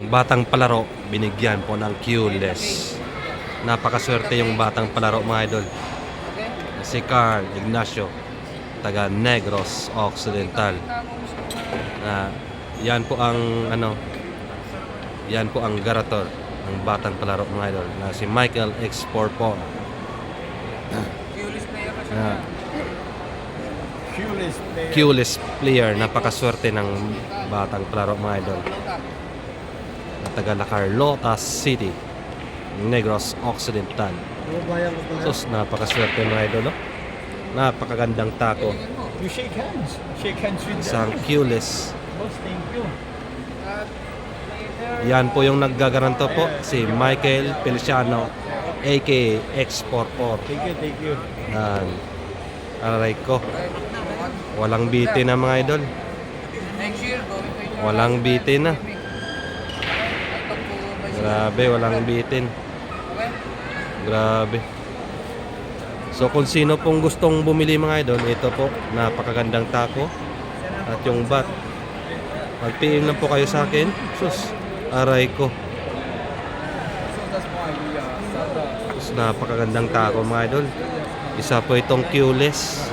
Ang batang palaro, binigyan po ng Q-less. Napakaswerte yung batang palaro mga idol. Si Carl Ignacio, taga Negros Occidental. Na yan po ang ano, yan po ang garator ng batang palaro mga idol na si Michael X. Porpon. Na Shoeless player. Q-less player, napakaswerte ng batang palaro mga idol. Na taga La Carlota City, Negros Occidental. Sus, napakaswerte mga idol. No? Napakagandang tako. You shake hands. Shake hands with Isang. Q-less. Thank you. Yan po yung naggagaranto po, si Michael Feliciano, aka X44. Thank you, thank you. Yan. Aray ko. Walang bitin na mga idol. Walang bitin na. Grabe, walang bitin. Grabe. So kung sino pong gustong bumili mga idol, ito po, napakagandang tako. At yung bat. Mag-PM lang po kayo sa akin. Sus, aray ko. Sus, napakagandang tako mga idol. Isa po itong Q-less.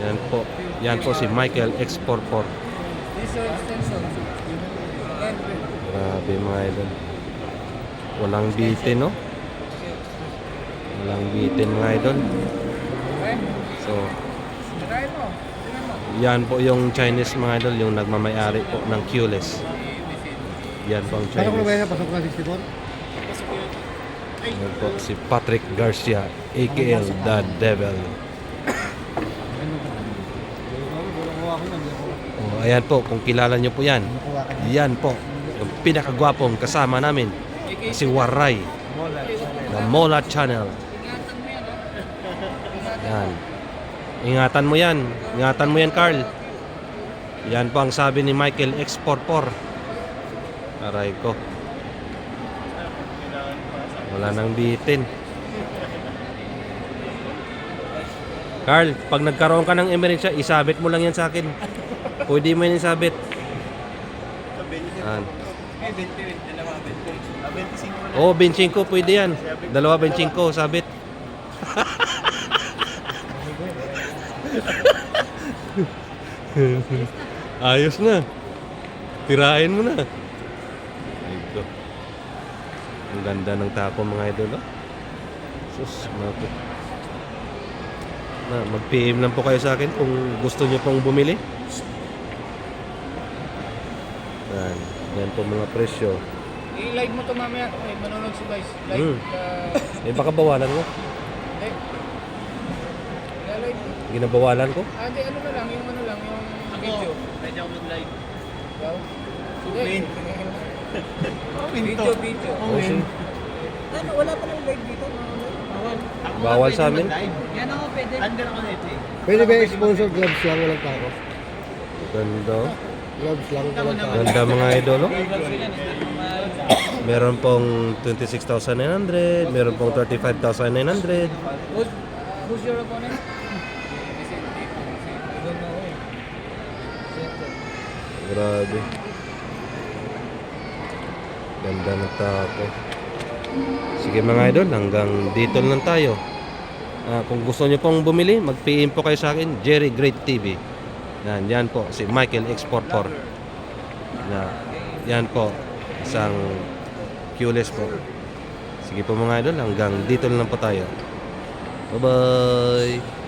Yan po. Yan po si Michael X44. Grabe mga idol. Walang bitin, no? Walang bitin mga idol. So, yan po yung Chinese mga idol, yung nagmamayari po ng Q-less. Yan po ang Pasok na ba Chinese. yan? Pasok na 64? Yan po si Patrick Garcia, aka The Devil. Ko lang. Oh, ayan po, kung kilala nyo po yan, Nakuha ka na. yan po, yung pinakagwapong kasama namin, si Waray, ng Mola Channel. Yan. Ingatan mo yan. Ingatan mo yan, Carl. Yan po ang sabi ni Michael X44. Aray ko. Wala nang bitin. Carl, pag nagkaroon ka ng emerensya, isabit mo lang yan sa akin. Pwede mo yan isabit. Yan. Oo, oh, 25 pwede yan. Dalawa 25, sabit. Ayos na. Tirahin mo na. Ito. Ang ganda ng tapo mga idol. Oh. Sus, naku. Na, mag-PM lang po kayo sa akin kung gusto nyo pong bumili. Yan. Yan po mga presyo. I-live mo to mamaya. Ay, manonood si Vice. Live. Hmm. Uh, Eh baka bawalan mo. live. live. Ginabawalan ko. Ah, di, ano na lang, yung ano lang, yung video. Pwede ako mag-live. Wow. Win. Video, video. Oh. Ano, wala pa ng live dito. Bawal. Bawal sa amin. Yan ako, pwede. Under ako nito eh. Pwede ba yung sponsor gloves lang walang tako? Ganda. Gloves lang walang tako. Ganda mga idol. oh. Meron pong 26,900, meron pong 35,900. Who's, your opponent? Grabe. Ganda ng tapo. Sige mga idol, hanggang dito lang tayo. Ah, kung gusto nyo pong bumili, mag-PM po kayo sa akin, Jerry Great TV. Yan, yan po, si Michael X44. Na, yan po, isang Q-less po. Sige po mga idol, hanggang dito lang po tayo. Bye-bye!